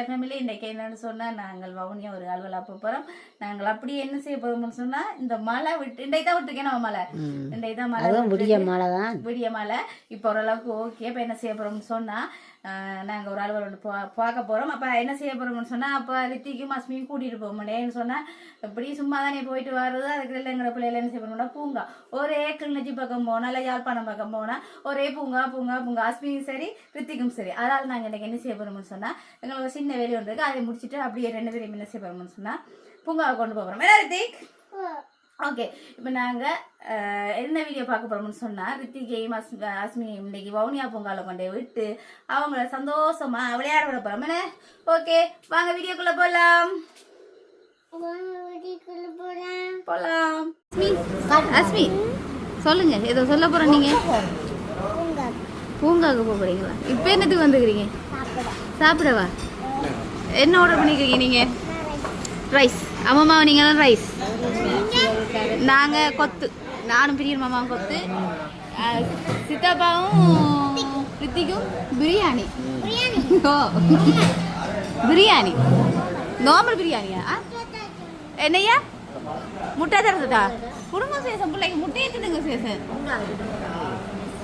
Family இன்றைக்கு என்னன்னு சொன்னால் நாங்கள் வவுனியா ஒரு அலுவலா போகிறோம் நாங்கள் அப்படியே என்ன செய்ய போகிறோம்னு சொன்னால் இந்த மழை விட்டு இன்றைக்கு தான் விட்டுருக்கேன் நம்ம மழை இன்றைக்கு தான் மழை விடிய. மழை தான் விடிய மழை இப்போ ஓரளவுக்கு ஓகே இப்போ என்ன செய்ய போகிறோம்னு சொன்னால் நாங்கள் ஒரு அலுவலோட போ பார்க்க போகிறோம் அப்போ என்ன செய்ய போகிறோம்னு சொன்னால் அப்போ ரித்திக்கும் அஸ்மியும் கூட்டிகிட்டு போக முடியேன்னு சொன்னால் இப்படி சும்மா தானே போயிட்டு வர்றது? அதுக்கு எங்களை பிள்ளைகள் என்ன செய்ய போகிறோம்னா பூங்கா. ஒரே கிளிநொச்சி பக்கம் போனால் இல்லை யாழ்ப்பாணம் பக்கம் போனால் ஒரே பூங்கா பூங்கா பூங்கா. அஸ்மியும் சரி ரித்திக்கும் சரி. அதனால் நாங்கள் இன்றைக்கி என்ன செய்ய போகிறோம்னு சொன்னால் எங்களுக்கு ஒரு சின்ன வேலை ஒன்று இருக்குது அதை முடிச்சுட்டு அப்படியே ரெண்டு பேரும் என்ன செய்ய போகிறோம்னு சொன்னால் பூங்காவை கொண்டு போகிறோம் என்ன ரித்திக்? ஓகே இப்போ நாங்கள் என்ன வீடியோ பார்க்க போகிறோம்னு சொன்னால் ரித்திகையும் அஸ் அஸ்மினையும் இன்னைக்கு வவுனியா பொங்கால கொண்டே விட்டு அவங்கள சந்தோஷமா விளையாட விட போகிறோம் ஓகே வாங்க வீடியோக்குள்ளே போகலாம் போகலாம் அஸ்மி அஸ்மி சொல்லுங்க ஏதோ சொல்ல போகிறோம் நீங்கள் பூங்காவுக்கு போக போகிறீங்களா இப்போ என்னத்துக்கு வந்துக்கிறீங்க? சாப்பிடவா? என்ன ஆர்டர் பண்ணிக்கிறீங்க நீங்கள் ரைஸ் அம்மா நீங்களும் ரைஸ் நாங்கள் கொத்து. நானும் பெரிய மாமாவும் கொத்து. சித்தப்பாவும் ரித்திக்கும் பிரியாணி. ஓ. பிரியாணி. நார்மல் பிரியாணியா? என்னையா என்னய்யா? முட்டை தரதுடா குடும்ப சேசம் பிள்ளைக்கு முட்டையை தின்னுங்க சேசன்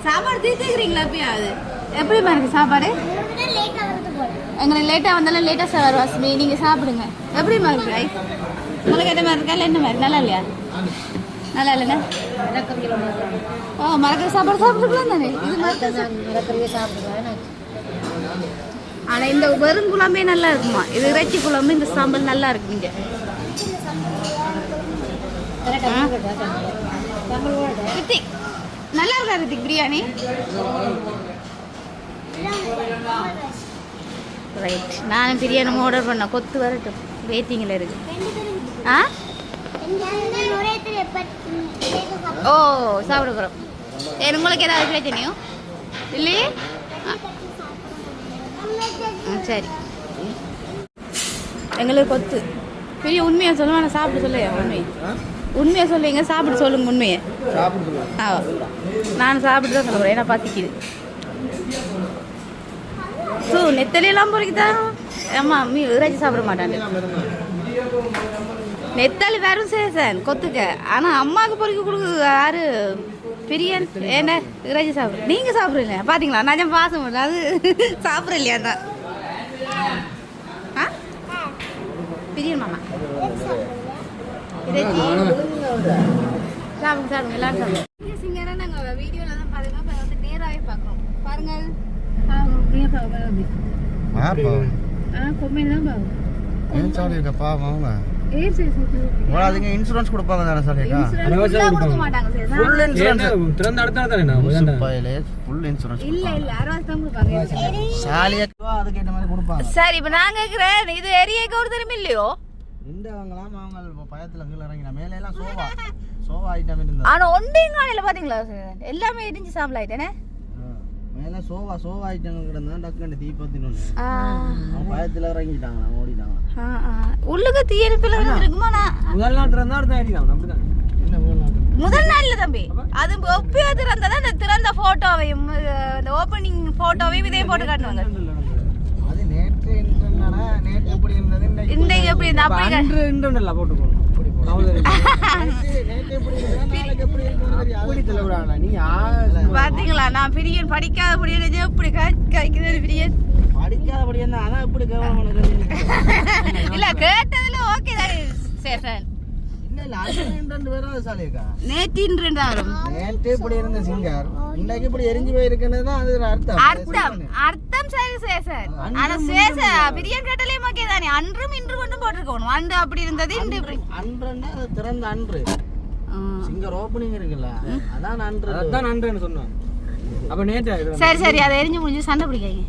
சாப்பாடு தீர்த்துக்கிறீங்களா எப்பயாவது எப்படிமா இருக்கு சாப்பாடு? எங்களுக்கு லேட்டாக வந்தாலும் லேட்டாக சார் வாசுமி நீங்கள் சாப்பிடுங்க. எப்படிமா இருக்கு ரைஸ் உங்களுக்கு எந்த மாதிரி இருக்கா? இல்லை என்ன மாதிரி? நல்லா இல்லையா? நல்லா இல்லைண்ணே ஓ மறக்கிற சாப்பாடு சாப்பிட்டுக்கலாம் தானே? இது மறக்கிற சாப்பாடு ஆனால் இந்த வெறும் குழம்பே நல்லா இருக்குமா? இது இறைச்சி குழம்பு இந்த சாம்பல் நல்லா இருக்குங்க நல்லா இருக்கா ரித்திக் பிரியாணி? ரைட் நானும் பிரியாணி ஆர்டர் பண்ணேன். கொத்து வரட்டும். வெயிட்டிங்கில் இருக்கு. ஆ? ஓ சாப்பிட போகிறோம் உங்களுக்கு ஏதாவது பிரச்சனையும் இல்லையே? சரி. எங்களுக்கு கொத்து. பெரிய உண்மையை சொல்லுவேன் நான் சாப்பிட சொல்லையா? உண்மை உண்மையை சொல்லுவீங்க சாப்பிட சொல்லுங்க உண்மையை. ஆ. நான் சாப்பிட்டு தான் சொல்லுவேன் ஏன்னா பசிக்குது. ஸோ நெத்தலியெல்லாம் பொறிக்குதா? ஆமாம் மீ இறைச்சி சாப்பிட மாட்டாங்க. நெத்தலி வெறும் சேசன் கொத்துக்க. ஆனால் அம்மாவுக்கு பொறிக்க கொடுக்கு யாரு? பிரியன் என்ன இறைச்சி சாப்பிடு. நீங்கள் சாப்பிடுறீங்க பார்த்தீங்களா நான் பாசம் பண்ணல அது சாப்பிட்ற இல்லையா தான் ஆ? பிரியன் மாமா. இறைச்சி. சாப்பிடுங்க சாப்பிடுங்க எல்லாரும் சாப்பிடுங்க. சிங்கராக நாங்கள் வீடியோவில் தான் பார்த்தீங்கன்னா இப்போ வந்து நேராகவே பார்க்குறோம் பாருங்கள். பாருங்க ஆ கொம்மையில் தான் பாவம் ஏன் சாலிக்கா பாவம் அவங்க ஏ சரி சரி உங்களை அதுங்க இன்சூரன்ஸ் கொடுப்பாங்க தானே இன்சூரன்ஸ் கொடுக்க மாட்டாங்க சரி ஃபுல் இன்சூரன்ஸ் திறந்த அடுத்த தானே நான் பையிலே ஃபுல் இன்சூரன்ஸ் இல்ல இல்ல அறுபது தான் கொடுப்பாங்க சாலியா அதுக்கு ஏற்ற மாதிரி கொடுப்பாங்க சரி இப்போ நான் கேட்குறேன் இது ஒரு திரும்பி இல்லையோ நின்றவங்களாம் அவங்க இப்போ பயத்துல கீழே இறங்கினா மேலே எல்லாம் சோவா சோவா ஐட்டம் இருந்தா ஆனா ஒன்றையும் காலையில் பார்த்தீங்களா சார் எல்லாமே இடிஞ்சு சாம்பல் ஆயிட்டேனே மேலே சோவா சோவா ஐட்டம் கிடந்தா டக்குன்னு தீ பத்தினு ஆ, அவங்க பயத்துல இறங்கிட்டாங்களா ஓடிட்டாங்க ஆ, ஆ. உள்ளுக்கு தீயணைப்பில் இருக்குமா நான் முதல் நாள் திறந்தா அடுத்த அடிதான் அப்படிதான். முதல் நாள்ல தம்பி. அது எப்பயோ திறந்ததா அந்த திறந்த போட்டோவையும் இந்த ஓப்பனிங் போட்டோவையும் இதே போட்டு காட்டுவாங்க அது நேற்று நேற்று எப்படி இருந்தது இந்த அப்படி இன்று போட்டுக்கணும் தெரியாது. அப்படி தெரியவிடாண்ணா நீ ஆ பாத்தீங்களா? நான் பிரியன் படிக்காத பிரியன் எப்படி காய்க்குது பிரியன்? படிக்காதபடி என்ன அதான் இப்படி கவனம் பண்ணுறது இல்ல கேட்டதுல ஓகே தானே. சேஷன் அர்த்தம். அர்த்தம். அர்த்தம் சரி சேசன் ஆனா சேச பிரியன் கேட்டாலே ஓகே தானே. அன்றும் இன்று கொண்டும் போட்டிருக்கணும். அன்று அப்படி இருந்தது இன்று அன்றுன்னா அது திறந்த அன்று. சிங்கர் ஓப்பனிங் இருக்குல்ல அதான் அன்று. அதான் நன்றுன்னு சொன்னான் அப்ப நேற்று சரி சரி அதை எரிஞ்சு முடிஞ்சு சண்டை பிடிக்காங்க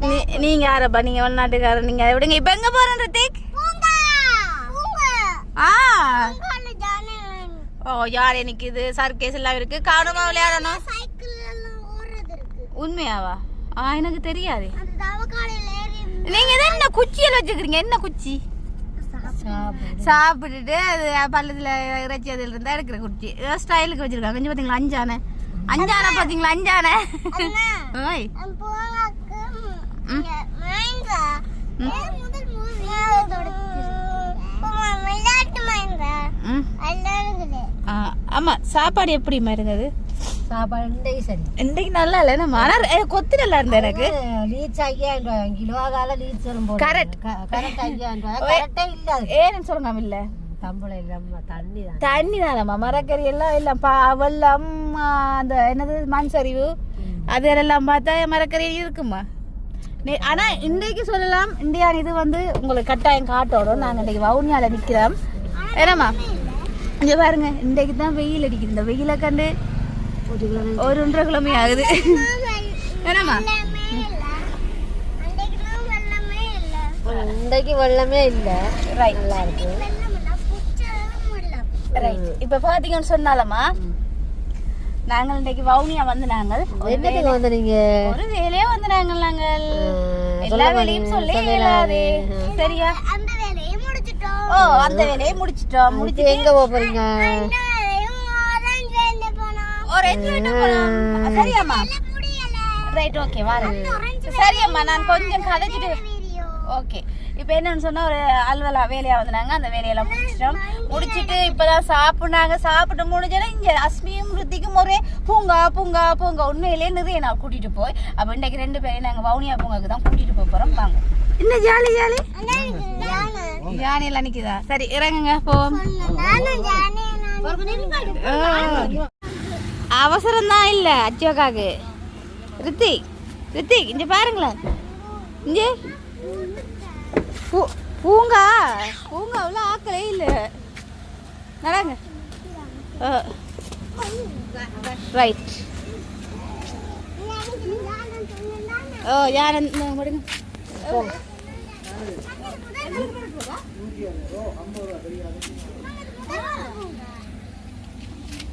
நீ- நீங்க யாரப்பா? நீங்க வெளிநாட்டுக்காரர். நீங்க அதை விடுங்க. இப்ப எங்க போறோம் ரித்திக்? ஆ. ஓ யார் எனக்கு இது? சர்க்கேஸ் எல்லாம் இருக்கு. காணுமா விளையாடணும்? உண்மையாவா? ஆ எனக்கு தெரியாது. நீங்க என்ன குச்சியில் வச்சுக்கிறீங்க? என்ன குச்சி? சாப்பிட்டுட்டு அது பள்ளத்துல இறைச்சி அதில் இருந்தா எடுக்கிற குச்சி. ஸ்டைலுக்கு வச்சிருக்காங்க. கொஞ்சம் பாத்தீங்களா அஞ்சானே? அஞ்சானே பாத்தீங்களா? அஞ்சானே. ஓய். ஆமா சாப்பாடு எப்படிமா இருந்தது? சாப்பாடு இன்றைக்கு சரி. நல்லா இல்லை நம்ம ஆனால் ஏ, கொத்து நல்லா இருந்தது எனக்கு. லீச் ரூபாய் கிலோ கால லீச். கரெக்ட் ஐயாயிரம் ரூபாய். கரெக்டே இல்ல அது. ஏன்னு சொல்லுங்க இல்ல தம்பளை இல்லாம தண்ணி தான் தண்ணி தானம்மா மரக்கறி எல்லாம் இல்லை பா வெள்ளம் அந்த என்னது மண் சரிவு அது எல்லாம் பார்த்தா மரக்கறி இருக்குமா? நே- ஆனா இன்றைக்கு சொல்லலாம் இந்தியா இது வந்து உங்களுக்கு கட்டாயம் காட்டோடும் நாங்க இன்றைக்கு வவுனியால நிக்கிறோம் என்னம்மா? இங்க பாருங்க இன்றைக்கு தான் வெயில் அடிக்குது. இந்த வெயிலை கண்டு ஒரு ஒன்றரை கிழமை ஆகுது. என்னம்மா? இன்றைக்கு வெள்ளமே இல்ல. ரைட் நல்லா இருக்கு. ரைட் இப்ப பாத்தீங்கன்னு சொன்னாலம்மா நாங்கள் இன்றைக்கு வவுனியா வந்து நாங்கள் ஒரு என்னத்துக்கு வந்து நீங்க ஒரு வேலையே வந்து நாங்கள். எல்லா வேலையும் சொல்லி இயலாது. சரியா? ஓ அந்த வேலையை முடிச்சிட்டோம். முடிச்சு எங்க போக போறீங்க? சரியாம்மா. ரைட் ஓகே வரேன் சரியம்மா நான் கொஞ்சம் கதைச்சிட்டு ஓகே இப்போ என்னன்னு சொன்னா ஒரு அலுவலா வேலையா வந்தாங்க. அந்த வேலையெல்லாம் முடிச்சிட்டோம். முடிச்சிட்டு இப்பதான் சாப்பிடுனாங்க. சாப்பிட்டு முடிஞ்சோன்னா இங்க அஸ்மியும் ருத்திக்கும் ஒரே பூங்கா பூங்கா பூங்கா. உண்மையிலேயே நிறைய நான் கூட்டிட்டு போய். அப்ப இன்னைக்கு ரெண்டு பேரும் நாங்க வவுனியா பூங்காக்கு தான் கூட்டிட்டு போக போறோம். வாங்க. என்ன ஜாலி ஜாலி? ஜானி எல்லாம் நிக்குதா? சரி இறங்குங்க. போவோம். அவசரம் தான் இல்ல அச்சோக்காக்கு ரித்திக் ரித்திக் இங்க பாருங்களேன். இங்க. பூ- பூங்கா பூங்கா உள்ள ஆக்கலே இல்ல. நடங்க. ரைட் ஓ யார் முடிங்க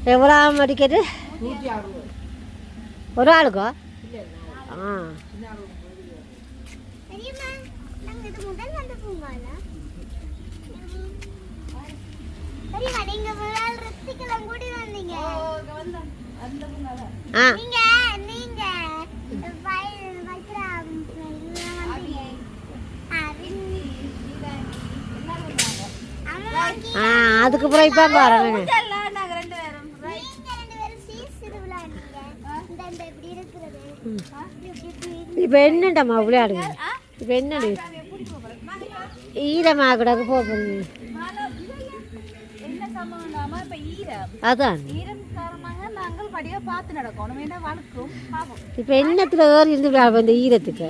எவ்வளோ டிக்கெட்டு ஒரு ஆளுக்கோ? ஆ. ஆ ஆ அதுக்கு அப்புறம் இப்போ பாருங்க. நாங்க ரெண்டு பேரும். இப்போ விளையாடுங்க இப்போ என்னது ஈரமாக கூட போக போறீங்க என்ன சம்பவம்னாம இப்ப படியா நடக்கணும். ஏன்னா வழுக்கும்? பாவம் இப்போ என்னத்துல ஏறி இருந்து இந்த ஈரத்துக்கு?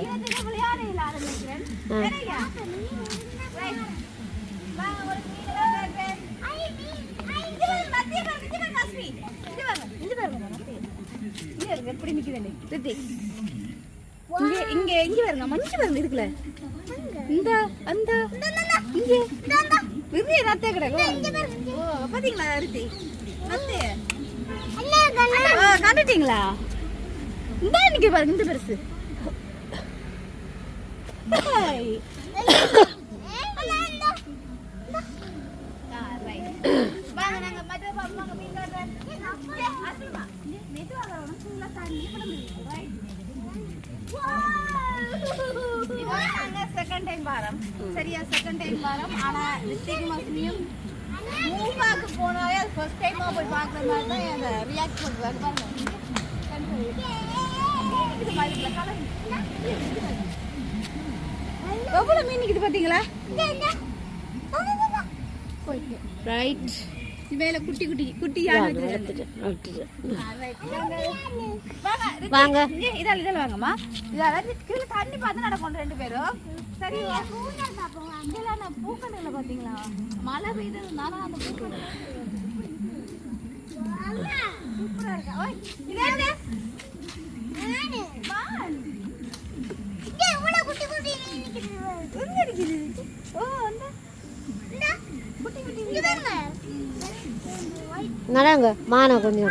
எப்படி. ரித்திக். இங்க இங்க மஞ்சு இருக்குல்ல இந்த அந்த. இங்கே. விரும்பிய ரத்தே கிடைக்கும் ஓ பாத்தீங்களா ரித்தி. நத்தே கண்டுட்டீங்களா? இந்த இன்னைக்கு பாருங்க இந்த பெருசு. ஹாய். ஆ, right. வாங்க, நாங்க மற்ற பா- வாங்க, மீன் காட்டுறேன். ஏ, அஸ்மிமா, நீ- மெதுவா வரணும், full ஆ தண்ணி இப்படி இருக்கு, right? இப்போ second time வாரோம். சரியா செகண்ட் டைம் வரோம். ஆனா ரித்திக்கும் அஸ்மியும் மூவாக்கு போனாலே அது ஃபர்ஸ்ட் டைமா போய் பார்க்குற மாதிரி தான் அந்த ரியாக்ட் colour. எவ்வளவு மீன் நிக்குது பாத்தீங்களா ரைட் மேல குட்டி குட்டி குட்டி வாங்க இதால இதால வாங்கம்மா. இதால கீழே தண்ணி பார்த்து நடக்கும் ரெண்டு பேரும். சரி இதெல்லாம் நான் பூக்கடையில் பார்த்தீங்களா மழை பெய்ததுனால அந்த பூக்கடை இருக்கா? ஓய் நடாங்க கொஞ்சம்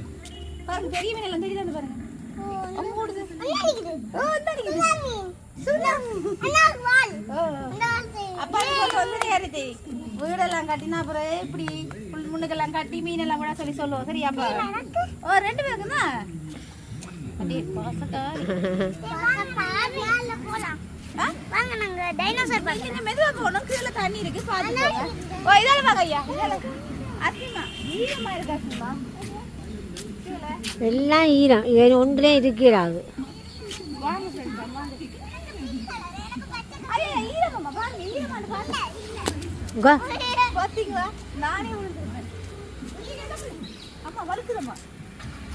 பாருங்க பெரிய மீன் எல்லாம் தெரியுதான்னு பாருங்க? அம்மா ஓடுது. ஓ அடிக்குது. சுனாமி ஓ. அப்பா சொல்ல வந்து யாருது வீடெல்லாம் கட்டினா அப்புறம் இப்படி புல் முன்னுக்கெல்லாம் கட்டி மீனெல்லாம் விட சொல்லி சொல்லுவோம். சரியாப்பா ஓ ரெண்டு பேருக்கு தான் அப்படியே பாசக்காரி ஆ? நீங்க மெதுவா போகணும் கீழே தண்ணி இருக்கு பாத்துக்கோங்க. ஓ இதால வாங்க ஐயா இதால. அசிமா ஈரமா இருக்கு அசிமா கீழே எல்லாம் ஈரம். இது ஒன்றுலேயும் இருக்கிறாது.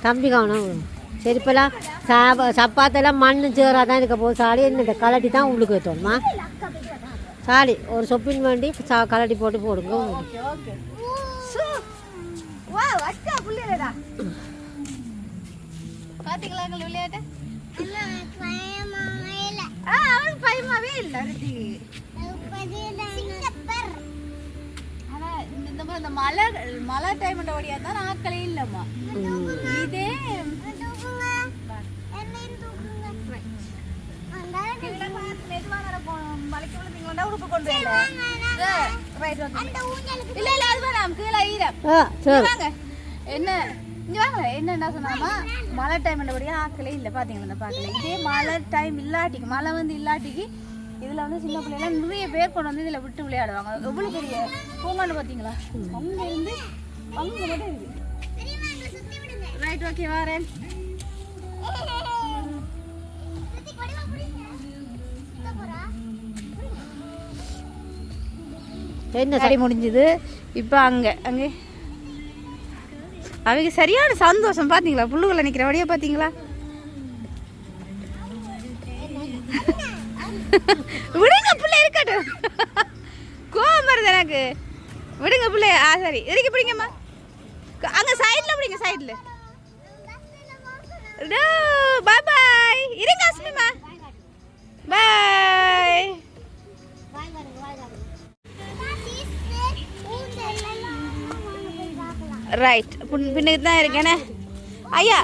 தம்பி கவனம் சரி இப்போலாம் சாப்பா சப்பாத்தெல்லாம் மண்ணு சேராக தான் இருக்க போகுது. சாலி என்ன கலட்டி தான் உள்ளுக்கு வைத்தோம்மா சாலி ஒரு சொப்பின் வேண்டி சா கலட்டி போட்டு போடுங்க. பாத்தீங்களா எங்க விளையாட்டு? அவனுக்கு பயமாவே இல்ல. இந்த மாதிரி இந்த மழை மழை டைம் ஓடியா தான் ஆக்களே இல்லம்மா. இதே என்ன இங்க வாங்க என்ன என்ன சொன்னாமா மழை டைம் என்னபடியா ஆக்கலே இல்லை பாத்தீங்களா இந்த பாக்கல இதே மழை டைம் இல்லாட்டிக்கு மழை வந்து இல்லாட்டிக்கு இதுல வந்து சின்ன பிள்ளைலாம் நிறைய பேர் கொண்டு வந்து இதுல விட்டு விளையாடுவாங்க. எவ்வளவு பெரிய பூங்கான்னு பாத்தீங்களா? அங்க இருந்து அங்க மட்டும் இருக்கு. ரைட் ஓகே வரேன். என்ன சரி முடிஞ்சது? இப்போ அங்கே அங்கே. அவங்க சரியான சந்தோஷம் பார்த்தீங்களா புல்லுகளை நிற்கிற வழியை பார்த்தீங்களா விடுங்க பிள்ளை இருக்கட்டும். கோவம் வருது எனக்கு. விடுங்க பிள்ளை. ஆ சரி. இறக்கி பிடிங்கம்மா? அங்கே சைடில் பிடிங்க சைடில் பாய் பாய் இருங்க அஸ்மிமா. பாய் ரைட் பின்னுக்கு தான் இருக்கேனே. ஐயா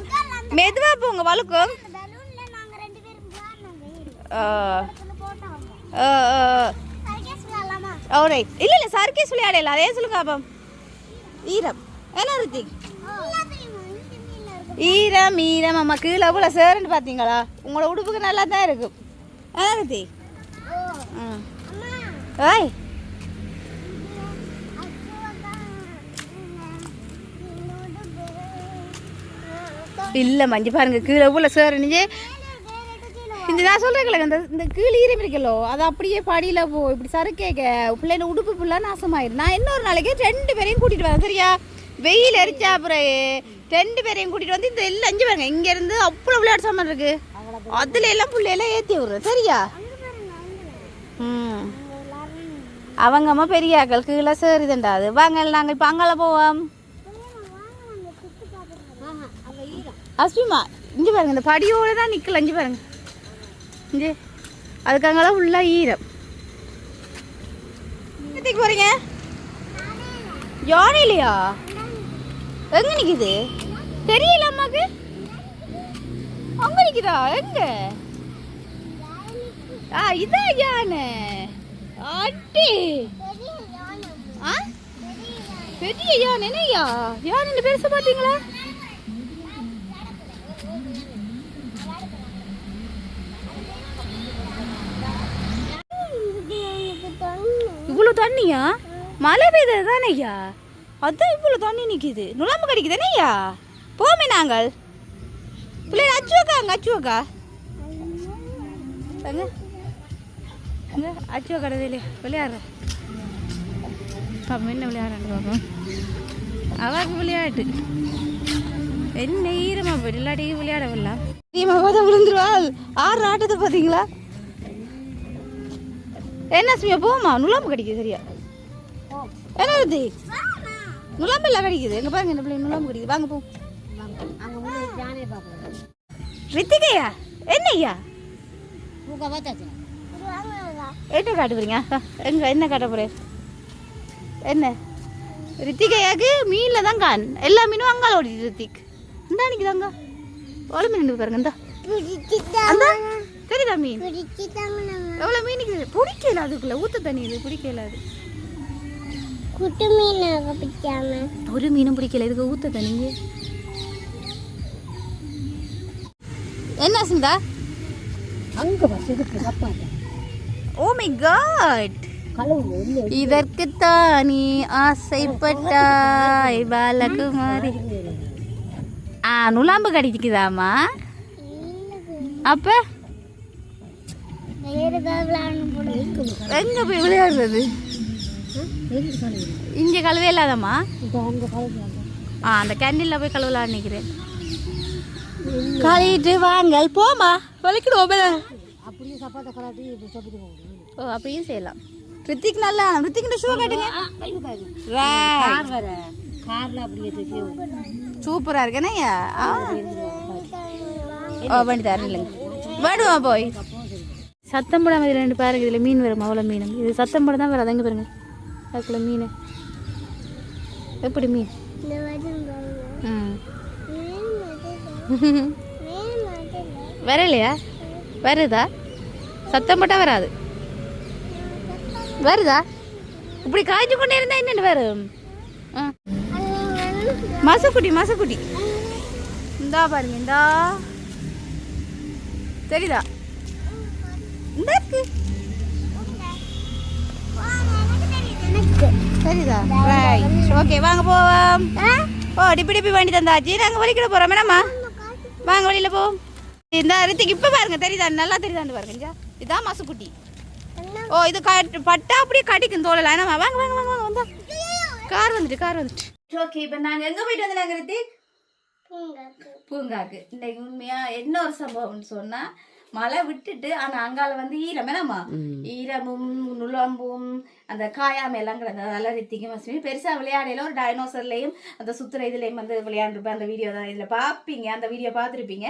மெதுவா போங்க வழுக்கும் ஓ ரைட் இல்லை இல்லை சர்க்கீஸ் விளையாடல அதே சொல்லுங்க அப்போ ஈரம். என்ன ரித்திக் ஈரம் ஈரம். அம்மா கீழே போல சேருன்னு பார்த்தீங்களா உங்களோட உடுப்புக்கு நல்லா தான் இருக்கும் என்ன ரித்தி? ம் ஏய் இல்லை மஞ்சு பாருங்க கீழே போல சேருன்னு இந்த நான் சொல்கிறேன் இந்த இந்த கீழே ஈரம் இருக்கலோ அது அப்படியே படியில் போ இப்படி சறுக்கேக்க. பிள்ளைங்க உடுப்பு ஃபுல்லாக நாசமாயிரு நான் இன்னொரு நாளைக்கு ரெண்டு பேரையும் கூட்டிகிட்டு வரேன் சரியா? வெயில் எரிச்சா அப்புறம் ரெண்டு பேரையும் கூட்டிகிட்டு வந்து இந்த எல்லாம் அஞ்சு பாருங்க இங்கேருந்து அவ்வளோ விளையாட்டு சாமான் இருக்கு. அதில் எல்லாம் பிள்ளையெல்லாம் ஏற்றி விடுறேன் சரியா? ம். அவங்க அம்மா பெரியாக்கள் கீழே சேருதுண்டா அது. வாங்க நாங்கள் இப்போ அங்கே போவோம். அஸ்மிமா இங்கே பாருங்க இந்த படியோடு தான் நிற்கல இங்கே பாருங்க. இங்கே அதுக்காங்கலாம் ஃபுல்லாக ஈரம். எதுக்கு போகிறீங்க இல்லையா? எங்கே நிற்குது தெரியல அம்மாக்கு. அங்கே நிற்குதா எங்க? ஆ இதான் யானை. அட்டி ஆ? பெரிய யானை என்னையா யானை பெருசாக பார்த்தீங்களா இவ்வளோ தண்ணியா? மழை பெய்தது தானே ஐயா? அதான் இவ்வளோ தண்ணி நிற்கிது நுழம்பு கடிக்குது ஐயா? போமே நாங்கள். பிள்ளைங்க அச்சுவக்கா அங்கே அச்சுவக்கா அங்க அச்சு அச்சுவ கடையில விளையாடுற. பாப்பா என்ன விளையாடுறான்னு பாப்போம். அவருக்கு விளையாட்டு. என்ன ஈரமா போயிட்டு இல்லாட்டி விளையாட விடலாம் பார்த்தா விழுந்துருவாள் ஆறு ஆட்டத்தை பார்த்தீங்களா? என்ன சுமியா போமா நுழம்பு கடிக்குது சரியா? என்ன வருது நுழம்பு எல்லாம் கடிக்குது. எங்க பாருங்க இந்த பிள்ளை நுழம்பு கடிக்குது. வாங்க போ. ரித்திகையா? பார்த்தாச்சு என்ன காட்ட போறீங்க? எங்க என்ன காட்ட போறேன் என்ன? ரித்திகையாக்கு மீனில் தான் கான் எல்லா மீனும் அங்கால ஓடிட்டு ரித்திக். இந்த அன்னைக்கு தாங்க எவ்வளோ மீன் பாருங்க இந்த. தெரியுதா மீன்? எவ்வளோ மீனுக்கு? பிடிக்கல அதுக்குள்ள. ஊத்த தண்ணி இது. பிடிக்கல அது. குட்டு மீனாக பிடிக்காம. ஒரு மீனும் பிடிக்கல. இதுக்கு ஊத்த தண்ணி என்ன சுந்தா? அங்கே சாப்பாடு. ஓ மை காட் இதற்குத்தான் நீ ஆசைப்பட்டாய் பாலகுமாரி. ஆ நுழாம்பு கடிக்குதாமா அப்ப? எங்க போய் விளையாடுறது? இங்க கழுவே இல்லாதம்மா? ஆ அந்த கேண்டீன்ல போய் கழுவலான்னு நினைக்கிறேன். கழுவிட்டு வாங்க. போமா வலிக்கிடுவோம் ஓ அப்படியும் செய்யலாம். ரித்திக் நல்லா ரித்திக் ஷூ காட்டுங்க. கார் வர காரில் அப்படியே தூக்கி சூப்பரா இருக்கேனே ஓ பண்ணி தரேன் இல்லைங்க. போய். சத்தம் படம் இதில் ரெண்டு பாருங்க இதில் மீன் வரும் அவ்வளோ மீன். இது சத்தம் படம் தான் வராது எங்கே பாருங்க. அதுக்குள்ள மீன். எப்படி மீன்? வரலையா? வருதா? சத்தம் போட்டால் வராது. வருதா? இப்படி காய்ச்சி கொண்டே இருந்தா என்னென்னு வரும்? மசக்குட்டி மசக்குட்டி. இந்தா பாருங்க இந்தா. தெரியுதா? இந்த இருக்கு? தெரியுதா ரைட் ஓகே வாங்க போவோம். ஓ டிப்பி டிப்பி வண்டி தந்தாச்சு. நாங்கள் வலிக்கிட போகிறோம் மேடம்மா. வாங்க வழியில போ. இந்த ரித்திக்கு இப்போ பாருங்க. தெரியுதா? நல்லா தெரியுதான்னு பாருங்க. இதான் மசக்குட்டி. ஓ இது கட் பட்டா அப்படியே கடிக்கும் தோலலாம் என்ன வாங்க வாங்க வாங்க வாங்க வந்தா. கார் வந்துட்டு கார் வந்துட்டு. ஓகே இப்போ நாங்கள் எங்கே போயிட்டு வந்து நாங்கள் ரித்திக் பூங்காக்கு. இன்னைக்கு உண்மையா என்ன ஒரு சம்பவம்னு சொன்னா மழை விட்டுட்டு ஆனா அங்கால வந்து ஈரம். என்னம்மா ஈரமும் நுழம்பும் அந்த காயாம எல்லாம் கிடந்தது அதெல்லாம் பெருசா விளையாடையில ஒரு டைனோசர்லயும் அந்த சுத்துற இதுலயும் வந்து விளையாண்டுருப்பேன். அந்த வீடியோ தான். இதுல பாப்பீங்க அந்த வீடியோ பார்த்துருப்பீங்க.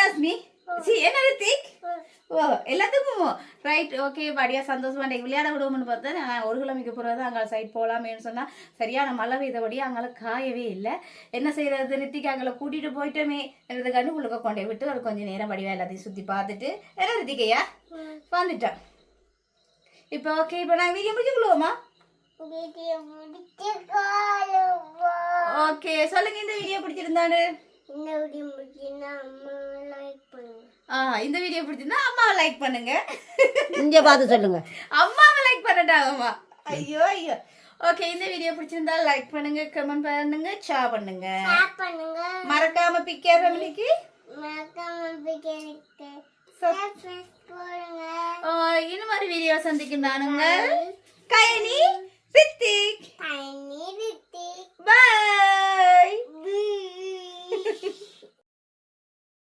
ரஸ்மி சி என்ன ரித்திக் ஓ எல்லாத்துக்கும் ரைட் ஓகே படியா சந்தோஷமா இன்னைக்கு விளையாட விடுவோம்னு பார்த்தா நான் ஒரு கிலோமீட்டர் போகிறது அங்கே சைட் போகலாமேன்னு சொன்னால் சரியான மழை பெய்தபடி அங்கே காயவே இல்லை. என்ன செய்யறது ரித்திக்கு அங்கே கூட்டிட்டு போயிட்டோமே. எனது கண்ணுக்குள்ளுக்க கொண்டே விட்டு ஒரு கொஞ்சம் நேரம் வடிவா எல்லாத்தையும் சுற்றி பார்த்துட்டு என்ன ரித்திகையா வந்துட்டேன். இப்போ ஓகே இப்போ நாங்கள் வீடியோ முடிச்சு காலவா ஓகே சொல்லுங்க இந்த வீடியோ பிடிச்சிருந்தானு இந்த வீடியோ முடிச்சுன்னா அம்மா லைக் பண்ணுங்க ஆ இந்த வீடியோ பிடிச்சிருந்தா அம்மாவை லைக் பண்ணுங்க. இங்கே பார்த்து சொல்லுங்க. அம்மாவை லைக் பண்ணட்டாங்கம்மா. ஐயோ ஐயோ. ஓகே இந்த வீடியோ பிடிச்சிருந்தா லைக் பண்ணுங்க கமெண்ட் பண்ணுங்க ஷேர் பண்ணுங்க. ஷேர் பண்ணுங்க. மறக்காம பிக்கே ஃபேமிலிக்கு மறக்காம பிடிக்க சப்ஸ்கிரைப் போடுங்க. இந்த மாதிரி வீடியோ சந்திக்கும் நானுங்கள் கயனி ரித்திக். பாய்